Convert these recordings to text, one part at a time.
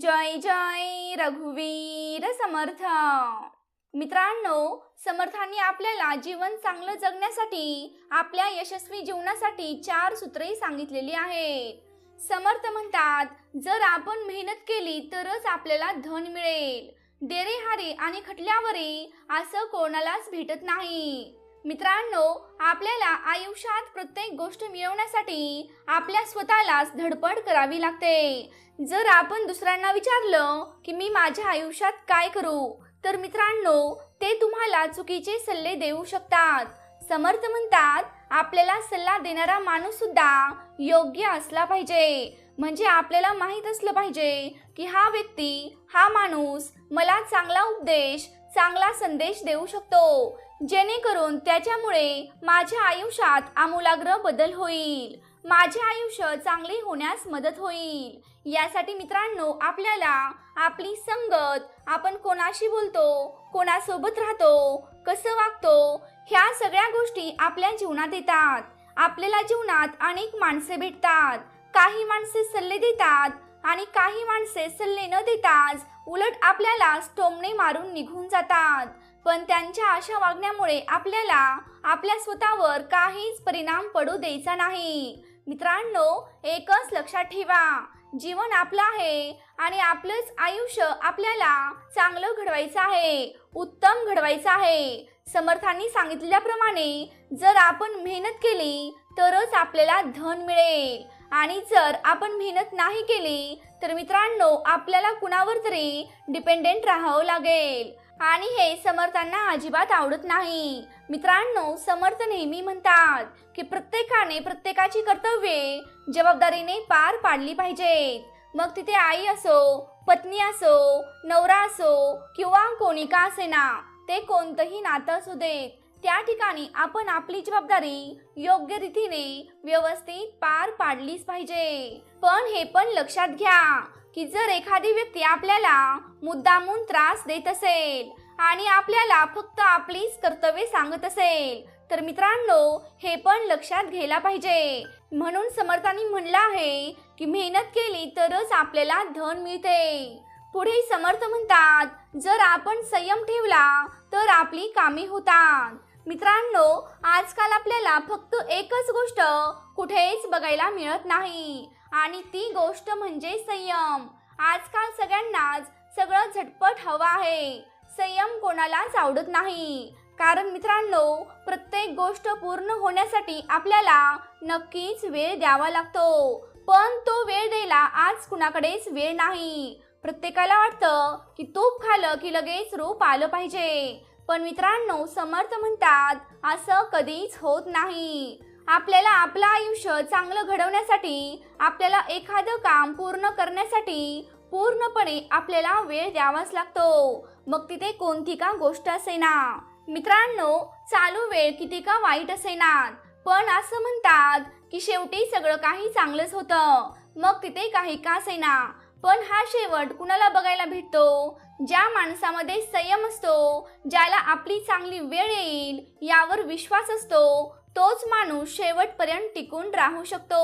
जय जय रघुवीर समर्थ. मित्रांनो समर्थांनी आपल्याला जीवन चांगलं जगण्यासाठी आपल्या यशस्वी जीवनासाठी चार सूत्रे सांगितलेली आहेत. समर्थ म्हणतात जर आपण मेहनत केली तरच आपल्याला धन मिळेल. डेरेहारे आणि खटल्यावरे असं कोणालाच भेटत नाही. मित्रांनो आपल्याला आयुष्यात प्रत्येक गोष्ट मिळवण्यासाठी आपल्या स्वतःलाच धडपड करावी लागते. जर आपण दुसऱ्यांना विचारलं की मी माझ्या आयुष्यात काय करू तर मित्रांनो ते तुम्हाला चुकीचे सल्ले देऊ शकतात. समर्थ म्हणतात आपल्याला सल्ला देणारा माणूस सुद्धा योग्य असला पाहिजे. म्हणजे आपल्याला माहीत असलं पाहिजे की हा व्यक्ती हा माणूस मला चांगला उपदेश चांगला संदेश देऊ शकतो. जेणेकरून त्याच्यामुळे माझ्या आयुष्यात आमूलाग्र बदल होईल. माझे आयुष्य चांगले होण्यास मदत होईल. यासाठी मित्रांनो आपल्याला आपली संगत आपण कोणाशी बोलतो कोणासोबत राहतो कसं वागतो ह्या सगळ्या गोष्टी आपल्या जीवनात येतात. आपल्याला जीवनात अनेक माणसे भेटतात. काही माणसे सल्ले देतात आणि काही माणसे सल्ले न देताच उलट आपल्याला स्टोमणे मारून निघून जातात. पण त्यांच्या अशा वागण्यामुळे आपल्याला आपल्या स्वतःवर काहीच परिणाम पडू द्यायचा नाही. मित्रांनो एकच लक्षात ठेवा. जीवन आपलं आहे आणि आपलंच आयुष्य आपल्याला चांगलं घडवायचं आहे उत्तम घडवायचं आहे. समर्थांनी सांगितल्याप्रमाणे जर आपण मेहनत केली तरच आपल्याला धन मिळेल. आणि जर आपण मेहनत नाही केली तर मित्रांनो आपल्याला कुणावर तरी डिपेंडेंट राहावं लागेल. आणि हे समर्थांना अजिबात आवडत नाही. मित्रांनो समर्थ नेहमी म्हणतात की प्रत्येकाने प्रत्येकाची कर्तव्ये जबाबदारीने पार पाडली पाहिजेत. मग तिथे आई असो पत्नी असो नवरा असो किंवा कोणी का असेना ते कोणतंही नातं असू देत. त्या ठिकाणी आपण आपली जबाबदारी योग्य रीतीने व्यवस्थित पार पाडलीच पाहिजे. पण हे पण लक्षात घ्या की जर एखादी व्यक्ती आपल्याला मुद्दामून त्रास देत असेल आणि आपल्याला फक्त आपलीच कर्तव्ये सांगत असेल तर मित्रांनो हे पण लक्षात घ्यायला पाहिजे. म्हणून समर्थांनी म्हणलं आहे की मेहनत केली तरच आपल्याला धन मिळते. पुढे समर्थ म्हणतात जर आपण संयम ठेवला तर आपली कामे होतात. मित्रांनो आजकाल आपल्याला फक्त एकच गोष्ट कुठेच बघायला मिळत नाही आणि ती गोष्ट म्हणजे संयम. आजकाल सगळ्यांनाच सगळं झटपट हवं आहे. संयम कोणालाच आवडत नाही. कारण मित्रांनो प्रत्येक गोष्ट पूर्ण होण्यासाठी आपल्याला नक्कीच वेळ द्यावा लागतो. पण तो वेळ द्यायला आज कुणाकडेच वेळ नाही. प्रत्येकाला वाटतं की तूप खालं की लगेच रूप आलं पाहिजे. पण मित्रांनो समर्थ म्हणतात असं कधीच होत नाही. आपल्याला आपलं आयुष्य चांगलं घडवण्यासाठी आपल्याला एखादं काम पूर्ण करण्यासाठी पूर्णपणे आपल्याला वेळ द्यावाच लागतो. मग तिथे कोणती का गोष्ट असेना? मित्रांनो चालू वेळ किती का वाईट असेनात पण असं म्हणतात की शेवटी सगळं काही चांगलंच होतं. मग तिथे काही का असेना? पण हा शेवट कुणाला बघायला भेटतो? ज्या माणसामध्ये संयम असतो ज्याला आपली चांगली वेळ येईल यावर विश्वास असतो. तोच माणूस शेवटपर्यंत टिकून राहू शकतो.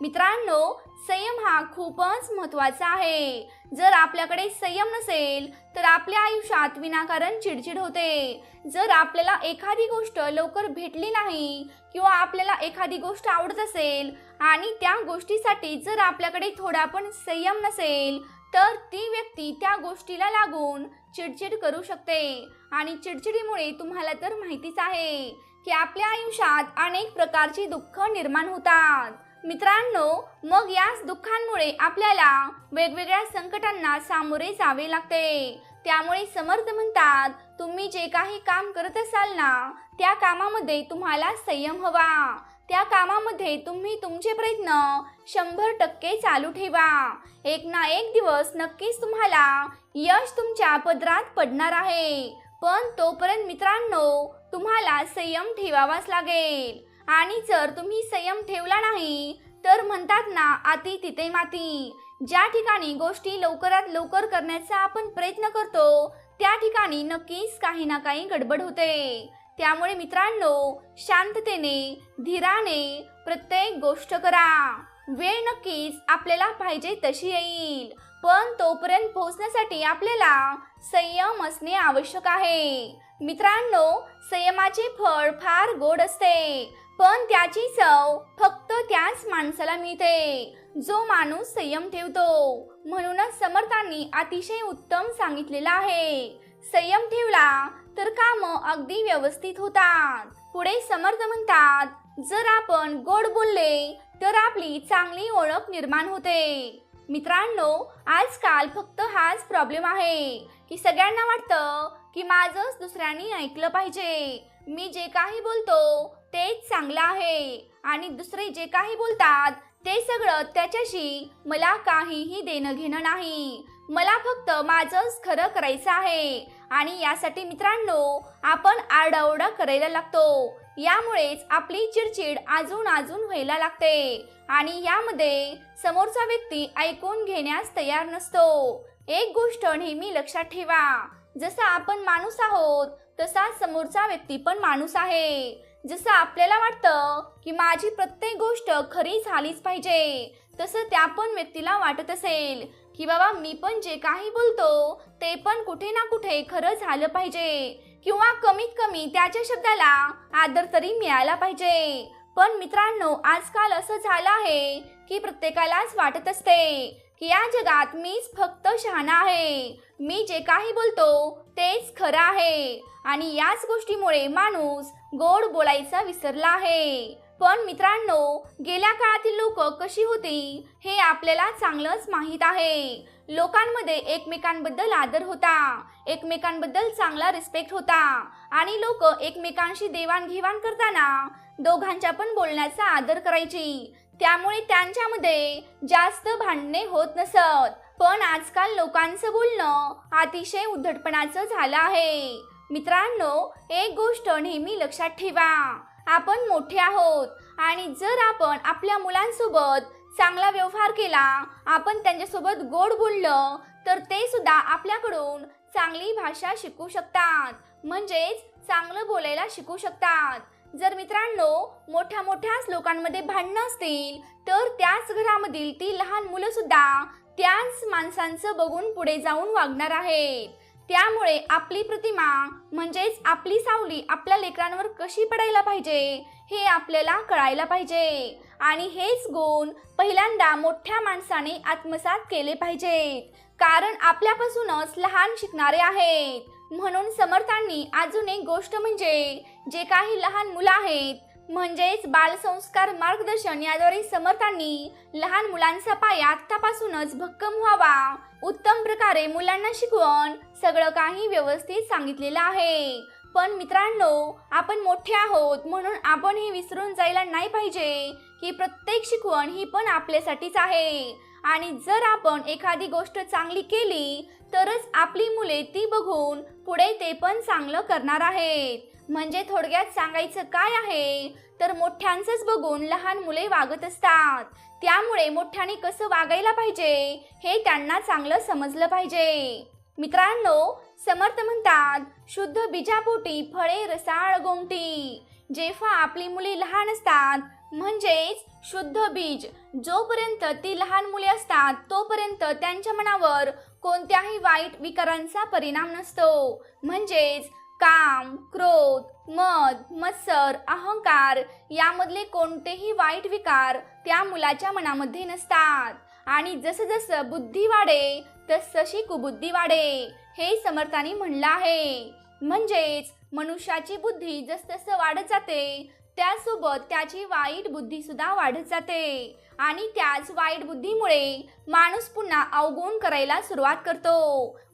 मित्रांनो संयम हा खूपच महत्त्वाचा आहे. जर आपल्याकडे संयम नसेल तर आपल्या आयुष्यात विनाकारण चिडचिड होते. जर आपल्याला एखादी गोष्ट लवकर भेटली नाही किंवा आपल्याला एखादी गोष्ट आवडत असेल आणि त्या गोष्टीसाठी जर आपल्याकडे थोडा पण संयम नसेल तर ती व्यक्ती त्या गोष्टीला लागून चिडचिड करू शकते. आणि चिडचिडीमुळे तुम्हाला तर माहितीच आहे की आपल्या आयुष्यात अनेक प्रकारची दुःख निर्माण होतात. मित्रांनो मग याच दुःखांमुळे आपल्याला वेगवेगळ्या संकटांना सामोरे जावे लागते. त्यामुळे समर्थ म्हणतात तुम्ही जे काही काम करत असाल ना त्या कामामध्ये तुम्हाला संयम हवा. त्या कामामध्ये तुम्ही तुमचे प्रयत्न शंभर टक्के चालू ठेवा. एक ना एक दिवस नक्कीच तुम्हाला यश तुमच्या पदरात पडणार आहे. पण तोपर्यंत मित्रांनो तुम्हाला संयम ठेवावाच लागेल. आणि जर तुम्ही संयम ठेवला नाही तर म्हणतात ना आती तिथे माती. ज्या ठिकाणी गोष्टी लवकरात लवकर करण्याचा आपण प्रयत्न करतो त्या ठिकाणी नक्कीच काही ना काही गडबड होते. त्यामुळे मित्रांनो शांततेने धीराने प्रत्येक गोष्ट करा. वेळ नक्कीच आपल्याला पाहिजे तशी येईल. पण तोपर्यंत पोहोचण्यासाठी आपल्याला संयम असणे आवश्यक आहे. मित्रांनो संयमाचे फळ फार गोड असते पण त्याची चव फक्त त्याच माणसाला मिळते. जो माणूस संयम ठेवतो म्हणूनच समर्थांनी अतिशय उत्तम सांगितलेलं आहे. संयम ठेवला तर काम अगदी व्यवस्थित होतात. पुढे समर्थ म्हणतात जर आपण गोड बोलले तर आपली चांगली ओळख निर्माण होते. मित्रांनो आजकाल फक्त हाच प्रॉब्लेम आहे की सगळ्यांना वाटतं की माझंच दुसऱ्यांनी ऐकलं पाहिजे. मी जे काही बोलतो तेच चांगलं आहे आणि दुसरे जे काही बोलतात ते सगळं त्याच्याशी मला काहीही देणं घेणं नाही. मला फक्त माझंच खरं करायचं आहे आणि यासाठी मित्रांनो आपण आरडाओरडा करायला लागतो. यामुळेच आपली चिडचिड अजून अजून व्हायला लागते. आणि यामध्ये समोरचा व्यक्ती ऐकून घेण्यास तयार नसतो. एक गोष्ट नेहमी लक्षात ठेवा जसा आपण माणूस आहोत तसा समोरचा व्यक्ती पण माणूस आहे. जसं आपल्याला वाटतं की माझी प्रत्येक गोष्ट खरी झालीच पाहिजे तसं त्या पण व्यक्तीला वाटत असेल की बाबा मी पण जे काही बोलतो ते पण कुठे ना कुठे खरं झालं पाहिजे. किंवा कमीत कमी त्याच्या शब्दाला आदर तरी मिळायला पाहिजे. पण मित्रांनो आजकाल असं झालं आहे की प्रत्येकालाच वाटत असते की या जगात मीच फक्त शहाणा आहे. मी जे काही बोलतो तेच खरं आहे. आणि याच गोष्टीमुळे माणूस गोड बोलायचा विसरला आहे. पण मित्रांनो गेल्या काळातील लोक कशी होती हे आपल्याला चांगलंच माहीत आहे. लोकांमध्ये एकमेकांबद्दल आदर होता एकमेकांबद्दल चांगला रिस्पेक्ट होता आणि लोक एकमेकांशी देवाणघेवाण करताना दोघांच्या पण बोलण्याचा आदर करायची. त्यामुळे त्यांच्यामध्ये जास्त भांडणे होत नसत. पण आजकाल लोकांचं बोलणं अतिशय उद्धटपणाचं झालं आहे. मित्रांनो एक गोष्ट नेहमी लक्षात ठेवा. आपण मोठे आहोत. आणि जर आपण आपल्या मुलांसोबत चांगला व्यवहार केला आपण त्यांच्यासोबत गोड बोललं तर ते सुद्धा आपल्याकडून चांगली भाषा शिकू शकतात. म्हणजेच चांगलं बोलायला शिकू शकतात. जर मित्रांनो मोठ्या मोठ्याच लोकांमध्ये भांडणं असतील तर त्याच घरामधील ती लहान मुलं सुद्धा त्याच माणसांचं बघून पुढे जाऊन वागणार आहेत. त्यामुळे आपली प्रतिमा म्हणजेच आपली सावली आपल्या लेकरांवर कशी पडायला पाहिजे हे आपल्याला कळायला पाहिजे. आणि हेच गुण पहिल्यांदा मोठ्या माणसाने आत्मसात केले पाहिजेत. कारण आपल्यापासूनच लहान शिकणारे आहेत. म्हणून समर्थांनी अजून एक गोष्ट म्हणजे जे काही लहान मुलं आहेत म्हणजेच बालसंस्कार मार्गदर्शन याद्वारे समर्थांनी लहान मुलांचा पाया आत्तापासूनच भक्कम व्हावा. उत्तम प्रकारे मुलांना शिकवून सगळं काही व्यवस्थित सांगितलेलं आहे. पण मित्रांनो आपण मोठे आहोत म्हणून आपण हे विसरून जायला नाही पाहिजे की प्रत्येक शिकवण ही पण आपल्यासाठीच आहे. आणि जर आपण एखादी गोष्ट चांगली केली तरच आपली मुले ती बघून पुढे ते पण चांगलं करणार आहेत. म्हणजे थोडक्यात सांगायचं काय आहे? तर मोठ्यांचंच बघून लहान मुले वागत असतात. त्यामुळे मोठ्याने कसं वागायला पाहिजे? हे त्यांना चांगलं समजलं पाहिजे. मित्रांनो समर्थ म्हणतात शुद्ध बीजापोटी फळे रसाळ गोमटी. जेव्हा आपली मुले लहान असतात म्हणजेच शुद्ध बीज जोपर्यंत ती लहान मुले असतात तोपर्यंत त्यांच्या मनावर कोणत्याही वाईट विकारांचा परिणाम नसतो. म्हणजेच काम क्रोध मद मत्सर अहंकार यामधले कोणतेही वाईट विकार त्या मुलाच्या मनामध्ये नसतात. आणि जसं जसं बुद्धी वाढे तसशी कुबुद्धी वाढे हे समर्थाने म्हणलं आहे. म्हणजेच मनुष्याची बुद्धी जसजसं वाढत जाते त्यासोबत त्याची वाईट बुद्धी सुद्धा वाढत जाते. आणि त्याच वाईट बुद्धीमुळे माणूस पुन्हा अवगुण करायला सुरुवात करतो.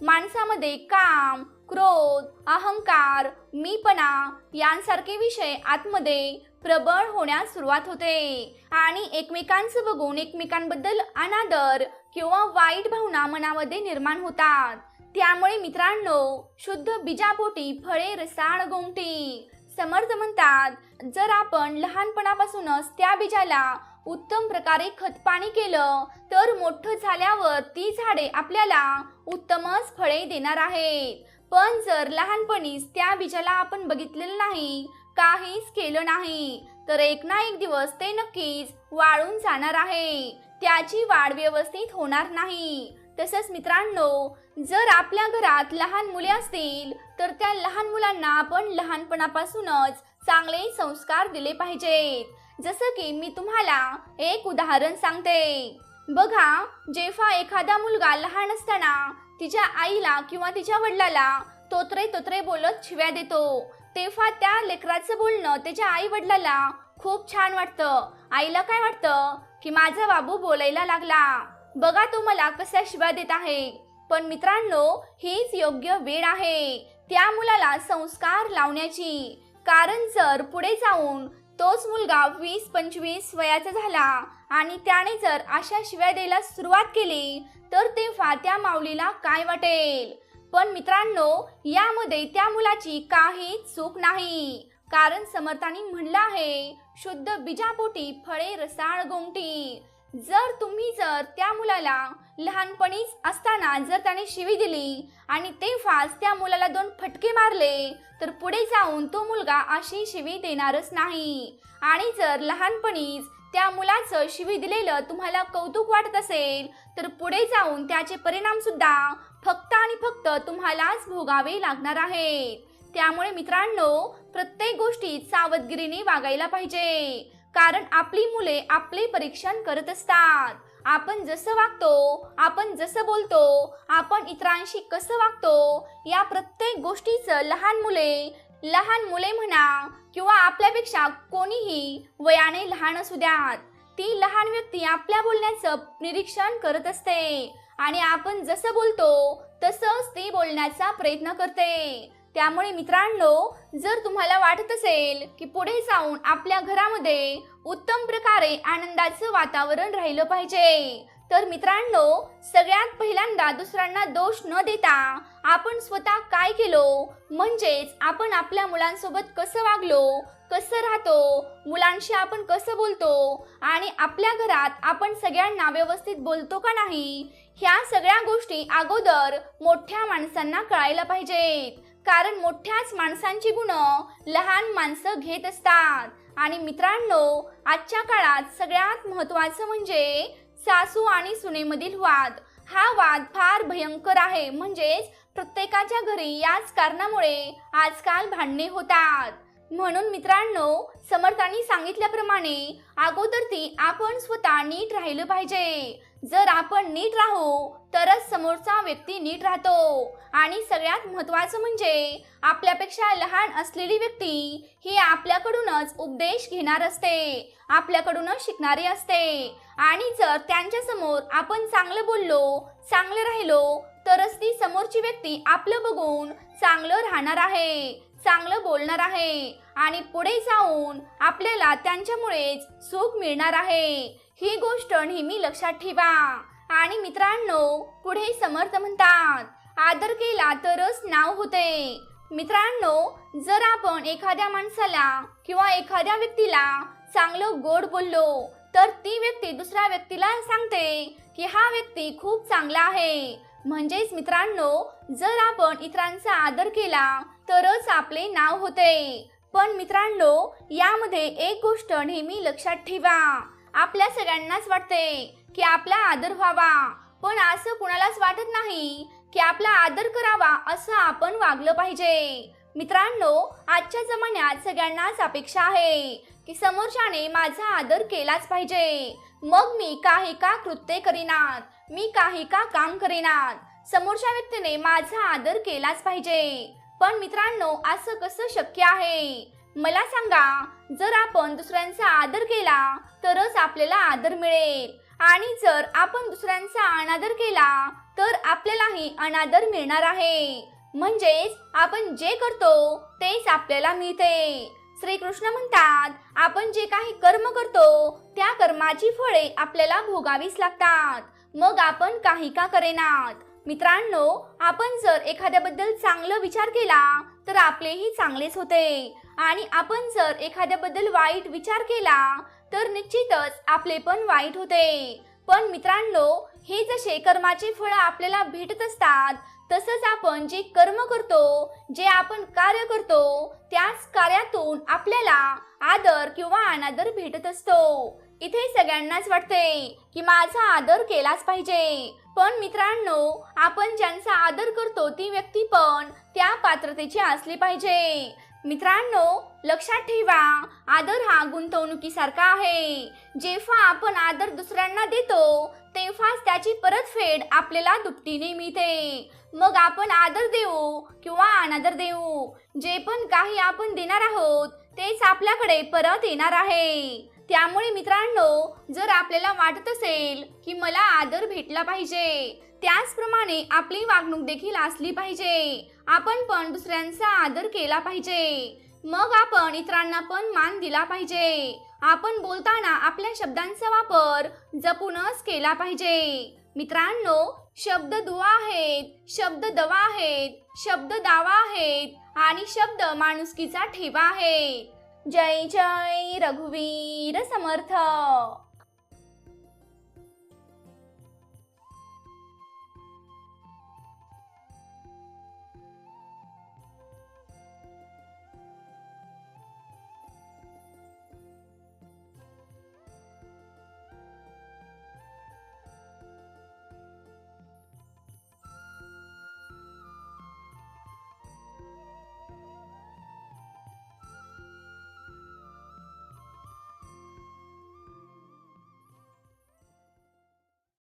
माणसामध्ये काम क्रोध अहंकार मीपणा यांसारखे विषय आतमध्ये प्रबळ होण्यास सुरुवात होते. आणि एकमेकांचं बघून एकमेकांबद्दल अनादर किंवा वाईट भावना मनामध्ये निर्माण होतात. त्यामुळे मित्रांनो शुद्ध बीजापोटी फळे रसाळ गोमटी. समर्थ म्हणतात जर आपण लहानपणापासूनच त्या बीजाला उत्तम प्रकारे खतपाणी केलं तर मोठं झाल्यावर ती झाडे आपल्याला उत्तमच फळे देणार आहेत. पण जर लहानपणीच त्या बीजाला आपण बघितलेलं नाही काहीच केलं नाही तर एक ना एक दिवस ते नक्कीच वाळून जाणार आहे. त्याची वाढ व्यवस्थित होणार नाही. तसंच मित्रांनो जर आपल्या घरात लहान मुले असतील तर त्या लहान मुलांना आपण लहानपणापासूनच चांगले संस्कार दिले पाहिजेत. जसं की मी तुम्हाला एक उदाहरण सांगते. बघा जेव्हा एखादा मुलगा लहान असताना तिच्या आईला किंवा तिच्या वडिलाला तोत्रे तोत्रे बोलत शिव्या देतो. तेव्हा त्या लेकराचं बोलणं त्याच्या आई वडिलाला खूप छान वाटतं. आईला काय वाटतं? की माझा बाबू बोलायला लागला. बघा तो मला कसा शिव्या देत आहे. पण मित्रांनो हीच योग्य वेळ आहे त्या मुलाला संस्कार लावण्याची. कारण जर पुढे जाऊन तोच मुलगा वीस पंचवीस वयाचा झाला आणि त्याने जर अशा शिव्या द्यायला सुरुवात केली तर तेव्हा त्या माऊलीला काय वाटेल? पण मित्रांनो यामध्ये त्या मुलाची काही चूक नाही. कारण समर्थांनी म्हणलं आहे शुद्ध बीजापोटी फळे रसाळ गोमटी. जर तुम्ही जर त्या मुलाला लहानपणीच असताना जर त्याने शिवी दिली आणि तेव्हाच त्या मुलाला दोन फटके मारले तर पुढे जाऊन तो मुलगा अशी शिवी देणारच नाही. आणि जर लहानपणीच त्या मुलाचं शिवी दिलेलं तुम्हाला कौतुक वाटत असेल तर पुढे जाऊन त्याचे परिणाम सुद्धा फक्त आणि फक्त तुम्हालाच भोगावे लागणार आहेत. त्यामुळे मित्रांनो प्रत्येक गोष्टीत सावधगिरीने वागायला पाहिजे. कारण आपली मुले आपले परीक्षण करत असतात. आपण जसं वागतो आपण जसं बोलतो आपण इतरांशी कसं वागतो या प्रत्येक गोष्टीचं लहान मुले लहान मुले म्हणा किंवा आपल्यापेक्षा कोणीही वयाने लहान असू द्यात. ती लहान व्यक्ती आपल्या बोलण्याचं निरीक्षण करत असते आणि आपण जसं बोलतो तसंच ती बोलण्याचा प्रयत्न करते. त्यामुळे मित्रांनो जर तुम्हाला वाटत असेल की पुढे जाऊन आपल्या घरामध्ये उत्तम प्रकारे आनंदाचं वातावरण राहिलं पाहिजे तर मित्रांनो सगळ्यात पहिल्यांदा दुसऱ्यांना दोष न देता आपण स्वतः काय केलो? म्हणजेच आपण आपल्या मुलांसोबत कसं वागलो? कसं राहतो? मुलांशी आपण कसं बोलतो? आणि आपल्या घरात आपण सगळ्यांना व्यवस्थित बोलतो का नाही? ह्या सगळ्या गोष्टी अगोदर मोठ्या माणसांना कळायला पाहिजेत. कारण मोठ्याच माणसांची गुण लहान माणसं घेत असतात. आणि मित्रांनो आजच्या काळात सगळ्यात महत्त्वाचं म्हणजे सासू आणि सुनेमधील वाद. हा वाद फार भयंकर आहे. म्हणजेच प्रत्येकाच्या घरी याच कारणामुळे आजकाल भांडणे होतात. म्हणून मित्रांनो समर्थांनी सांगितल्याप्रमाणे अगोदर ती आपण स्वतः नीट राहिलं पाहिजे. जर आपण नीट राहू तरच समोरचा व्यक्ती नीट राहतो. आणि सगळ्यात महत्त्वाचं म्हणजे आपल्यापेक्षा लहान असलेली व्यक्ती ही आपल्याकडूनच उपदेश घेणार असते आपल्याकडूनच शिकणारी असते. आणि जर त्यांच्यासमोर आपण चांगलं बोललो चांगलं राहिलो तरच ती समोरची व्यक्ती आपलं बघून चांगलं राहणार आहे. चांगलं बोलणार आहे आणि पुढे जाऊन आपल्याला त्यांच्यामुळेच सुख मिळणार आहे. ही गोष्ट नेहमी लक्षात ठेवा. आणि मित्रांनो पुढे समर्थ म्हणतात आदर केला तरच नाव होते. मित्रांनो जर आपण एखाद्या माणसाला किंवा एखाद्या व्यक्तीला चांगलं गोड बोललो तर ती व्यक्ती दुसऱ्या व्यक्तीला सांगते की हा व्यक्ती खूप चांगला आहे. म्हणजेच मित्रांनो जर आपण इतरांचा आदर केला तरच आपले नाव होते. पण मित्रांनो यामध्ये एक गोष्ट नेहमी लक्षात ठेवा. आपल्या सगळ्यांनाच वाटते की आपला आदर व्हावा. पण असं कुणालाच वाटत नाही की आपला आदर करावा असं आपण वागलं पाहिजे. मित्रांनो आजच्या जमान्यात सगळ्यांनाच अपेक्षा आहे. की समोरच्याने माझा आदर केलाच पाहिजे. मग मी काही का कृत्य करीनात? मी काही का काम करीनात? समोरच्या व्यक्तीने माझा आदर केलाच पाहिजे. पण मित्रांनो असं कसं शक्य आहे? मला सांगा जर आपण दुसऱ्यांचा आदर केला तरच आपल्याला आदर मिळेल. आणि जर आपण दुसऱ्यांचा अनादर केला तर आपल्यालाही अनादर मिळणार आहे. म्हणजेच आपण जे करतो तेच आपल्याला मिळते. श्रीकृष्ण म्हणतात आपण जे काही कर्म करतो त्या कर्माची फळे आपल्याला भोगावीच लागतात. मग आपण काही का करेनात? मित्रांनो आपण जर एखाद्याबद्दल चांगलं विचार केला तर आपलेही चांगलेच होते. आणि आपण जर एखाद्याबद्दल वाईट विचार केला तर निश्चितच आपले पण वाईट होते. पण मित्रांनो हे जसे कर्माचे फळ आपल्याला भेटत असतात तसंच आपण जे कर्म करतो जे आपण कार्य करतो त्याच कार्यातून आपल्याला आदर किंवा अनादर भेटत असतो. इथे सगळ्यांनाच वाटते की माझा आदर केलाच पाहिजे. पण मित्रांनो आपण ज्यांचा आदर करतो ती व्यक्ती पण त्या पात्रतेची असली पाहिजे. मित्रांनो लक्षात ठेवा आदर हा गुंतवणुकीसारखा आहे. जेव्हा आपण आदर दुसऱ्यांना देतो तेव्हाच त्याची परतफेड आपल्याला दुपटीने मिळते. मग आपण आदर देऊ किंवा अनादर देऊ? जे पण काही आपण देणार आहोत तेच आपल्याकडे परत येणार आहे. त्यामुळे मित्रांनो जर आपल्याला वाटत असेल की मला आदर भेटला पाहिजे त्याचप्रमाणे आपली वागणूक देखील असली पाहिजे. आपण पण दुसऱ्यांचा आदर केला पाहिजे. मग आपण इतरांना पण मान दिला पाहिजे. आपण बोलताना आपल्या शब्दांचा वापर जपूनच केला पाहिजे. मित्रांनो शब्द दुवा आहेत शब्द दवा आहेत शब्द दावा आहेत आणि शब्द माणुसकीचा ठेवा आहेत जय जय रघुवीर समर्थ।